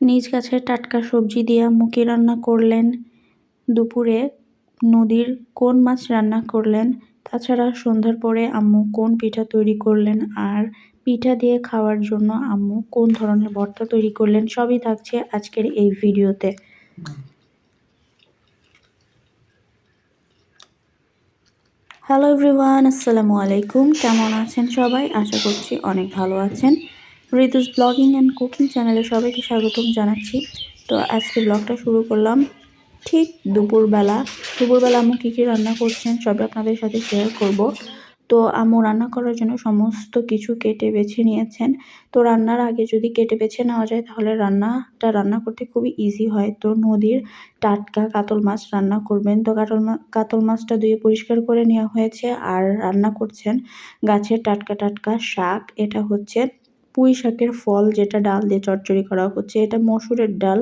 নিজ গাছের টাটকা সবজি দিয়ে কি রান্না করলেন। দুপুরে নদীর কোন মাছ রান্না করলেন, তাছাড়া সন্ধ্যার পরে আম্মু কোন পিঠা তৈরি করলেন আর পিঠা দিয়ে খাওয়ার জন্য আম্মু কোন ধরনের ভর্তা তৈরি করলেন, সবই থাকছে আজকের এই ভিডিওতে। হ্যালো এভরিওয়ান, আসসালামু আলাইকুম। কেমন আছেন সবাই? আশা করছি অনেক ভালো আছেন। ঋতুস ব্লগিং অ্যান্ড কুকিং চ্যানেলে সবাইকে স্বাগতম জানাচ্ছি। তো আজকে ব্লগটা শুরু করলাম ঠিক দুপুরবেলা। দুপুরবেলা আম্মু কী কী রান্না করছেন সবই আপনাদের সাথে শেয়ার করব। তো আম্মু রান্না করার জন্য সমস্ত কিছু কেটে বেছে নিয়েছেন। তো রান্নার আগে যদি কেটে বেছে নেওয়া যায় তাহলে রান্নাটা রান্না করতে খুবই ইজি হয়। তো নদীর টাটকা কাতল মাছ রান্না করবেন। তো কাতল কাতল মাছটা ধুয়ে পরিষ্কার করে নেওয়া হয়েছে আর রান্না করছেন গাছের টাটকা টাটকা শাক। এটা হচ্ছে পুঁই শাকের ফল যেটা ডাল দিয়ে চচ্চড়ি করা হচ্ছে, এটা মসুরের ডাল।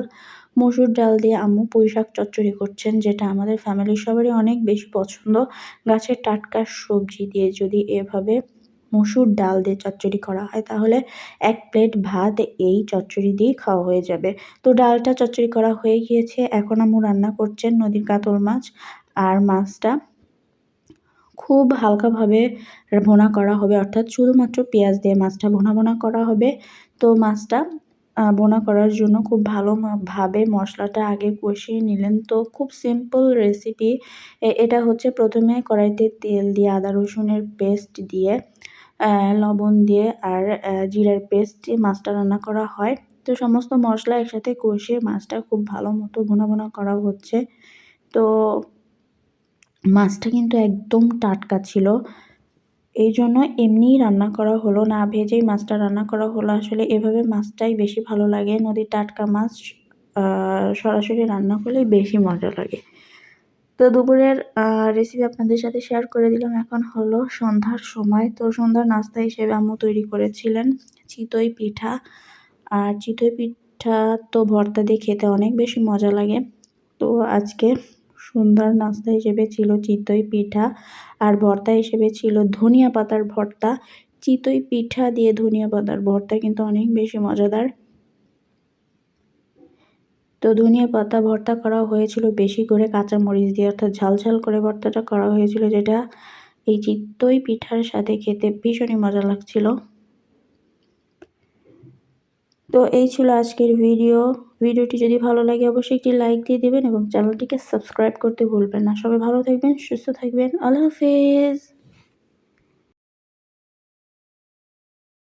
মসুর ডাল দিয়ে আম্মু পুঁই শাক চচ্চড়ি করছেন, যেটা আমাদের ফ্যামিলির সবারই অনেক বেশি পছন্দ। গাছের টাটকা সবজি দিয়ে যদি এভাবে মসুর ডাল দিয়ে চচ্চড়ি করা হয়, তাহলে এক প্লেট ভাত এই চচ্চড়ি দিয়ে খাওয়া হয়ে যাবে। তো ডালটা চচ্চড়ি করা হয়ে গিয়েছে, এখন আম্মু রান্না করছেন নদীর কাতল মাছ, আর মাছটা খুব হালকাভাবে ভোনা করা হবে, অর্থাৎ শুধুমাত্র পেঁয়াজ দিয়ে মাছটা ভোনা ভোনা করা হবে। তো মাছটা বোনা করার জন্য খুব ভালো ভাবে মশলাটা আগে কষিয়ে নিলেন। তো খুব সিম্পল রেসিপি এটা হচ্ছে প্রথমে কড়াইতে তেল দিয়ে আদা রসুনের পেস্ট দিয়ে লবণ দিয়ে আর জিরার পেস্ট দিয়ে মাছটা রান্না করা হয়। তো সমস্ত মশলা একসাথে কষিয়ে মাছটা খুব ভালো মতো ভোনা ভোনা করা হচ্ছে। তো মাছটা কিন্তু একদম টাটকা ছিল। এই জন্য এমনিই রান্না করা হলো না, ভেজেই মাছটা রান্না করা হলো। আসলে এভাবে মাছটাই বেশি ভালো লাগে। নদীর টাটকা মাছ সরাসরি রান্না করলেই বেশি মজা লাগে। তো দুপুরের রেসিপি আপনাদের সাথে শেয়ার করে দিলাম। এখন হলো সন্ধ্যার সময়। তো সন্ধ্যার নাস্তা হিসেবে আম্মু তৈরি করেছিলেন চিতই পিঠা। আর চিতই পিঠা তো ভর্তা দিয়ে খেতে অনেক বেশি মজা লাগে। তো আজকে সন্ধ্যার নাস্তা হিসেবে ছিল চিতই পিঠা আর ভর্তা হিসেবে ছিল ধনিয়া পাতার ভর্তা। চিতই পিঠা দিয়ে ধনিয়া পাতার ভর্তা কিন্তু অনেক বেশি মজাদার। তো ধনিয়া পাতা ভর্তা করা হয়েছিল বেশি করে কাঁচা মরিচ দিয়ে, অর্থাৎ ঝাল ঝাল করে ভর্তাটা করা হয়েছিল, যেটা এই চিতই পিঠার সাথে খেতে ভীষণই মজা লাগছিল। তো এই ছিল আজকের ভিডিও। ভিডিওটি যদি ভালো লাগে, অবশ্যই একটি লাইক দিয়ে দেবেন এবং চ্যানেলটিকে সাবস্ক্রাইব করতে ভুলবেন না। সবাই ভালো থাকবেন, সুস্থ থাকবেন। আল্লাহ হাফেজ।